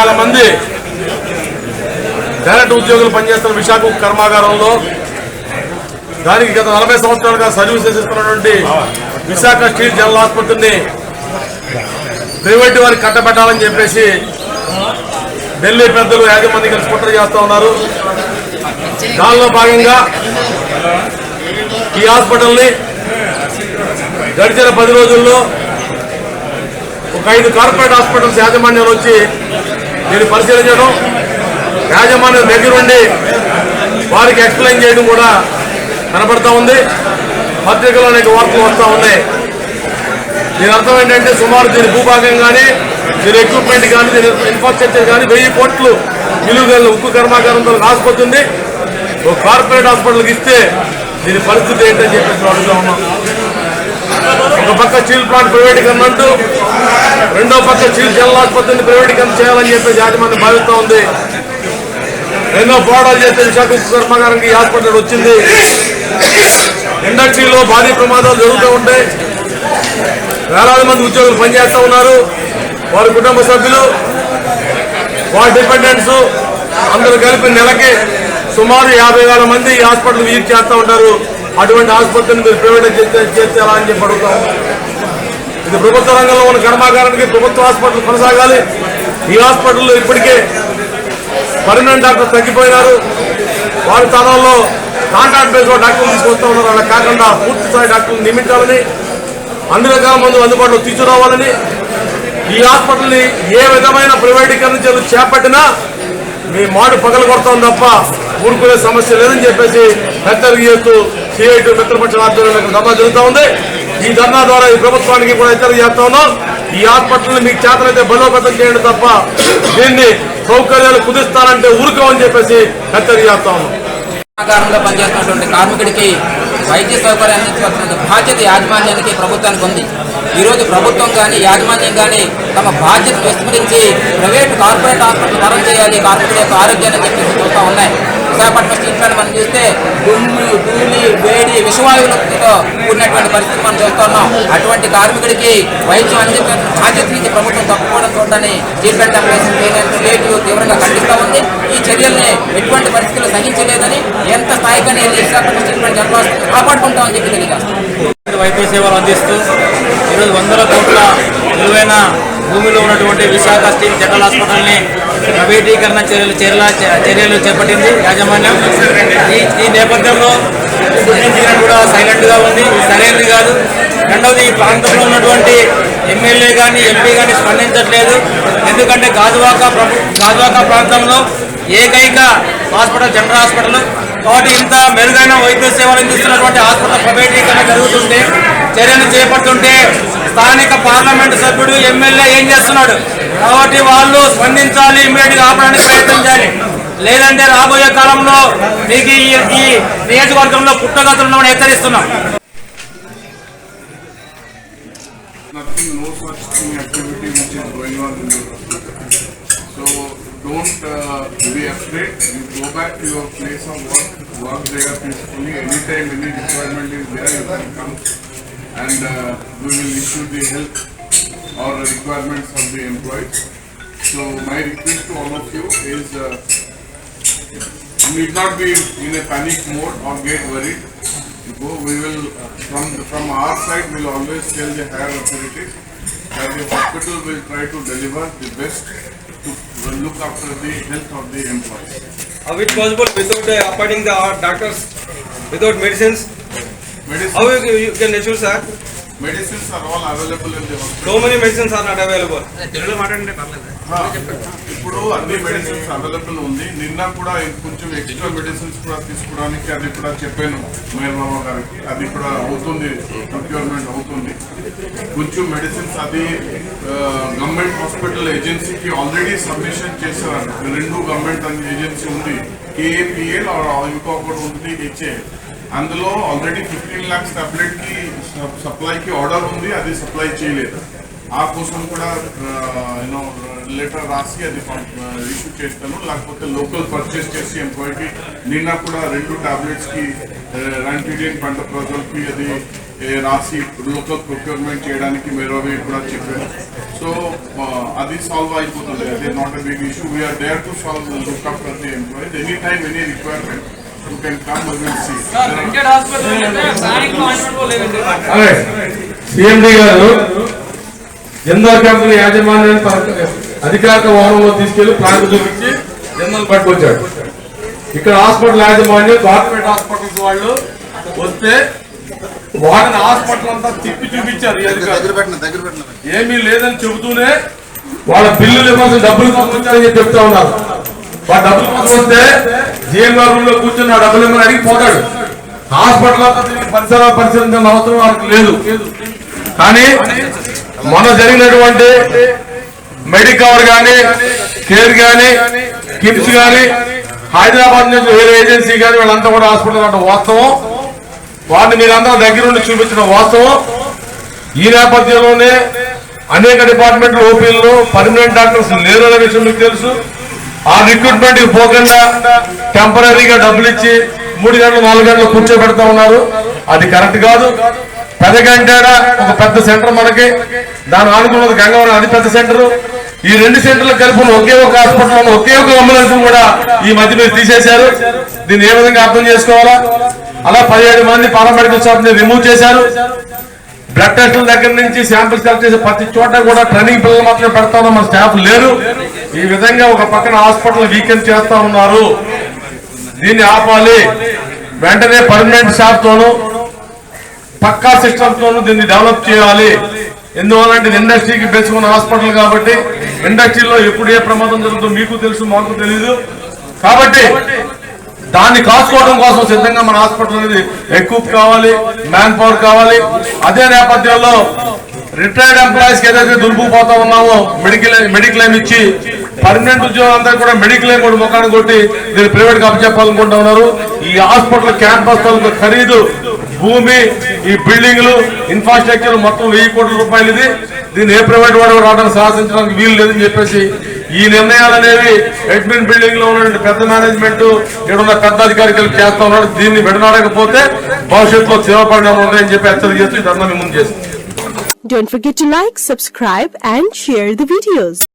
వేల మంది డైరెక్ట్ ఉద్యోగులు పనిచేస్తున్న విశాఖ కర్మాగారంలో దానికి గత నలభై సంవత్సరాలుగా సర్వీసెస్ ఇస్తున్నటువంటి విశాఖ స్టీల్ జనరల్ ఆసుపత్రిని ప్రైవేట్ వారికి కట్టబెట్టాలని చెప్పేసి ఢిల్లీ పెద్దలు యాజమాన్యం కలిసి కుట్ర చేస్తూ ఉన్నారు. దానిలో భాగంగా ఈ హాస్పిటల్ని గడిచిన పది రోజుల్లో ఒక ఐదు కార్పొరేట్ హాస్పిటల్స్ యాజమాన్యాలు వచ్చి దీన్ని పరిశీలించడం యాజమాన్యం దగ్గరుండి వారికి ఎక్స్ప్లెయిన్ చేయడం కూడా కనపడతా ఉంది. పత్రికలో అనేక వార్తలు వస్తూ ఉన్నాయి. దీని అర్థం ఏంటంటే సుమారు దీని భూభాగం కానీ దీని ఎక్విప్మెంట్ కానీ దీని ఇన్ఫ్రాస్ట్రక్చర్ కానీ వెయ్యి కోట్లు విలువ ఉక్కు కర్మాగారంతో రాసిపోతుంది. ఒక కార్పొరేట్ హాస్పిటల్కి ఇస్తే దీని పరిస్థితి ఏంటని చెప్పేసి అడుగుతా ఉన్నాం ఒక పక్క స్టీల్ ప్లాంట్ ప్రైవేటీకరణ అంటూ రెండో పక్క స్టీల్ జనరల్ ఆసుపత్రిని ప్రైవేటీకరణ చేయాలని చెప్పేసి యాజమాన్యం భావిస్తూ ఉంది. ఎన్నో పోరాటాలు చేస్తే విశాఖ కర్మాగారానికి ఈ హాస్పిటల్ వచ్చింది. ఇండస్ట్రీలో భారీ ప్రమాదాలు జరుగుతూ ఉంటాయి వేలాది మంది ఉద్యోగులు పనిచేస్తూ ఉన్నారు. వారి కుటుంబ సభ్యులు వారి డిపెండెంట్స్ అందరూ కలిపి నెలకి సుమారు యాభై వేల మంది ఈ హాస్పిటల్ విజిట్ చేస్తూ ఉంటారు. అటువంటి ఆసుపత్రిని మీరు ప్రైవేట్ చేర్చాలా అని చెప్పి అడుగుతాం. ఇది ప్రభుత్వ రంగంలో ఉన్న కర్మాగారానికి ప్రభుత్వ హాస్పిటల్ కొనసాగాలి. ఈ హాస్పిటల్లో ఇప్పటికే పర్మనెంట్ డాక్టర్ తగ్గిపోయినారు. వారి స్థానంలో కాంట్రాక్ట్ బేస్లో డాక్టర్లు తీసుకొస్తా ఉన్నారు. అలా కాకుండా పూర్తి స్థాయి డాక్టర్లు నియమించాలని అన్ని రకాల మందులు అందుబాటులో తీసుకురావాలని ఈ హాస్పిటల్ని ఏ విధమైన ప్రైవేటీకరణ చర్యలు చేపట్టినా మీ మాడు పగలు కొడతాం తప్ప ఊరుకునే సమస్య లేదని చెప్పేసి హెచ్చరిక చేస్తూ సిఐటి మిత్రపక్షం ఆధ్వర్యంలో ధర్నా జరుగుతూ ఉంది. ఈ ధర్నా ద్వారా ఈ ప్రభుత్వానికి కూడా హెచ్చరిక చేస్తా ఉన్నాం. ఈ హాస్పిటల్ని మీకు చేతనైతే బలోపేతం చేయండి తప్ప దీన్ని సౌకర్యాలు కుదిస్తానంటే ఊరుకోమని చెప్పేసి హెచ్చరిక చేస్తా ఉన్నాం. పనిచేస్తున్నటువంటి కార్మికుడికి వైద్య సౌకర్యాన్ని అందించవలసిన బాధ్యత యాజమాన్యానికి ప్రభుత్వానికి ఉంది. ఈరోజు ప్రభుత్వం కానీ యాజమాన్యం కానీ తమ బాధ్యత విస్మరించి ప్రైవేట్ కార్పొరేట్ హాస్పిటల్ తరం చేయాలి కార్మికుడి యొక్క ఆరోగ్యాన్ని చెప్పేసి చూస్తూ ఉన్నాయి. విశాఖపట్నం స్టీల్ ప్లాంట్ మనం చూస్తే దుమ్ము ధూళి వేడి విషవాయువులతో కూడినటువంటి పరిస్థితి మనం చూస్తున్నాం అటువంటి కార్మికుడికి వైద్యం అందించిన బాధ్యత నుంచి ప్రభుత్వం తప్పుకోవడం చూడని స్టీల్ ప్లాంట్ ఎంప్లాయీస్ స్టేట్ తీవ్రంగా ఖండిస్తూ ఉంది. ఈ చర్యల్ని ఎటువంటి పరిస్థితులు సహించలేదని ఎంత స్థాయికనే విశాఖపట్నం స్టీల్ ప్లాంట్ జన్మాష్టమి కాపాడుకుంటామని చెప్పి తెలియజేస్తాం. వైద్య సేవలు అందిస్తూ ఈరోజు వందల కోట్ల విలువైన భూమిలో ఉన్నటువంటి విశాఖ స్టీల్ జనరల్ హాస్పిటల్ని ప్రైవేటీకరణ చర్యలు చర్యల చర్యలు చేపట్టింది యాజమాన్యం. ఈ ఈ నేపథ్యంలో ఇంజనీర్ కూడా సైలెంట్గా ఉంది. సరైనది కాదు. రెండవది ఈ ప్రాంతంలో ఉన్నటువంటి ఎమ్మెల్యే కానీ ఎంపీ కానీ స్పందించట్లేదు. ఎందుకంటే గాజువాక గాజువాక ప్రాంతంలో ఏకైక హాస్పిటల్ జనరల్ హాస్పిటల్. కాబట్టి ఇంత మెరుగైన వైద్య సేవలు అందిస్తున్నటువంటి హాస్పిటల్ ప్రైవేటీకరణ జరుగుతుంటే చర్యలు చేపడుతుంటే స్థానిక పార్లమెంటు సభ్యుడు ఎమ్మెల్యే ఏం చేస్తున్నాడు? కాబట్టి వాళ్ళు స్పందించాలి ఇమీడియట్గా ఆపడానికి చేయాలి లేదంటే రాబోయే కాలంలో మీకు ఈ నియోజకవర్గంలో పుట్టగతులు హెచ్చరిస్తున్నాం. And uh, we will issue the help or requirements of the employees. So my request to all of you is uh, you need not be in a panic mode or get worried. We will, uh, from, from our side, we'll always tell the higher authorities that the hospital will try to deliver the best to look after the health of the employees. How it possible without uh, appointing the doctors, without medicines? How Medicines, you, you can ensure, sir? medicines are all available in the hospital. So many medicines are not available. ఆ, ఇప్పుడు అన్ని medicines available ఉంది. నిన్న కూడా కొంచెం extra medicines కూడా తీసుకోవడానికి అది కూడా చెప్పాను మేయర్ బాబా గారికి. అది కూడా అవుతుంది ప్రొక్యూర్మెంట్ అవుతుంది. కొంచెం మెడిసిన్స్ అది గవర్నమెంట్ హాస్పిటల్ ఏజెన్సీకి ఆల్రెడీ సబ్మిషన్ చేశారు. రెండు గవర్నమెంట్ ఏజెన్సీ ఉంది. కేఏపిఎల్ ఇంకొకటి ఉంది హెచ్ఏ అందులో ఆల్రెడీ ఫిఫ్టీన్ ల్యాక్స్ టాబ్లెట్కి సప్లైకి ఆర్డర్ ఉంది అది సప్లై చేయలేదు. ఆ కోసం కూడా యూనో లెటర్ రాసి అది ఇష్యూ చేస్తాను. లేకపోతే లోకల్ పర్చేస్ చేసి ఎంప్లాయీకి నిన్న కూడా రెండు టాబ్లెట్స్కి రాంటిడియన్ పంట ప్రజలకి అది రాసి లోకల్ ప్రొక్యూర్మెంట్ చేయడానికి మీరు అవి కూడా చెప్పారు. సో అది సాల్వ్ అయిపోతుంది. అదే not a big issue we are there to solve look up the employees any time any requirement అదే సిఎండి గారు జనరల్ కంపెనీ యాజమాన్యాన్ని అధికారిక వాహనంలో తీసుకెళ్ళి ప్లాంట్ చూపించి జనరల్ పట్టుకొచ్చాడు. ఇక్కడ హాస్పిటల్ యాజమాన్యం గవర్నమెంట్ హాస్పిటల్స్ వాళ్ళు వస్తే వాళ్ళని హాస్పిటల్ అంతా తిప్పి చూపించారు. ఏమీ లేదని చెబుతూనే వాళ్ళ బిల్లులు ఇవ్వాల్సిన డబ్బులు చెప్పి చెప్తా ఉన్నారు. వాళ్ళ డబ్బులు కోసం వస్తే జిఎం రూమ్లో ఆ డబ్బులు ఇవ్వమని అడిగి పోతాడు. హాస్పిటల్ అంతా పరిసరాలు పరిశీలించాల్సిన అవసరం వారికి లేదు. కానీ మొన్న జరిగినటువంటి మెడికవర్ కానీ కేర్ కానీ కిమ్స్ కానీ హైదరాబాద్ నుంచి వేరే ఏజెన్సీ కానీ వీళ్ళంతా కూడా హాస్పిటల్ అంటే వాస్తవం. వారిని మీరందరూ దగ్గరుండి చూపించిన వాస్తవం. ఈ నేపథ్యంలోనే అనేక డిపార్ట్మెంట్లు ఓపీల్లో పర్మనెంట్ డాక్టర్స్ లేరు అనే విషయం మీకు తెలుసు. ఆ రిక్రూట్మెంట్ పోకుండా టెంపరీగా డబ్బులు ఇచ్చి మూడు గంటలు నాలుగు గంటలు కూర్చోబెడతా ఉన్నారు. అది కరెక్ట్ కాదు. పెద్ద గంటేడ ఒక పెద్ద సెంటర్ మనకి. దాని ఆనుకున్నది గంగవరం అది పెద్ద సెంటర్ ఈ రెండు సెంటర్లు కలిపి ఒకే ఒక హాస్పిటల్ ఒకే ఒక అంబులెన్స్ కూడా ఈ మధ్య మీరు తీసేశారు. దీన్ని ఏ విధంగా అర్థం చేసుకోవాలా? అలా పదిహేడు మంది పారామెడికల్ స్టాఫ్ని రిమూవ్ చేశారు. బ్లడ్ టెస్టుల దగ్గర నుంచి శాంపిల్స్ కలెక్ట్ చేసే ప్రతి చోట కూడా ట్రైనింగ్ పిల్లలు మాత్రమే పెడతా మన స్టాఫ్ లేరు. ఈ విధంగా ఒక పక్కన హాస్పిటల్ వీకెండ్ చేస్తా ఉన్నారు. దీన్ని ఆపాలి. వెంటనే పర్మనెంట్ షాప్ తోను పక్కా సిస్టమ్ తోను దీన్ని డెవలప్ చేయాలి. ఎందువల్లంటే ఇండస్ట్రీకి పెంచుకున్న హాస్పిటల్ కాబట్టి ఇండస్ట్రీలో ఎప్పుడు ఏ ప్రమాదం జరుగుతుందో మీకు తెలుసు మాకు తెలియదు కాబట్టి దాన్ని కాసుకోవడం కోసం సిద్ధంగా మన హాస్పిటల్ అనేది ఎక్కువ కావాలి మ్యాన్ పవర్ కావాలి. అదే నేపథ్యంలో రిటైర్డ్ ఎంప్లాయీస్ ఏదైతే దులుపుకుపోతా ఉన్నామో మెడికల్ మెడిక్లెయిమ్ ఇచ్చి పర్మనెంట్ ఉద్యోగం అంతా కూడా మెడికల్ కూడా ముఖాన్ని కొట్టి దీన్ని ప్రైవేట్గా అప్పచెప్పాలనుకుంటా ఉన్నారు. ఈ హాస్పిటల్ క్యాంపస్ తాలూకు ఖరీదు భూమి ఈ బిల్డింగ్లు ఇన్ఫ్రాస్ట్రక్చర్ మొత్తం వెయ్యి కోట్ల రూపాయలు ఇది. దీన్ని ఏ ప్రైవేట్ వాడు రావడానికి సాహసించడానికి వీలు లేదని చెప్పేసి ఈ నిర్ణయాలు అనేవి అడ్మిన్ బిల్డింగ్లో ఉన్నటువంటి పెద్ద మేనేజ్మెంట్ ఇక్కడ ఉన్న పెద్ద అధికారులు చేస్తా ఉన్నారు. దీన్ని విడనాడకపోతే భవిష్యత్తులో సేవ పరిణామం ఉన్నాయని చెప్పి హెచ్చరిక చేస్తూ ఇదంతా మేము ముందు చేస్తాం Don't forget to like, subscribe and share the videos.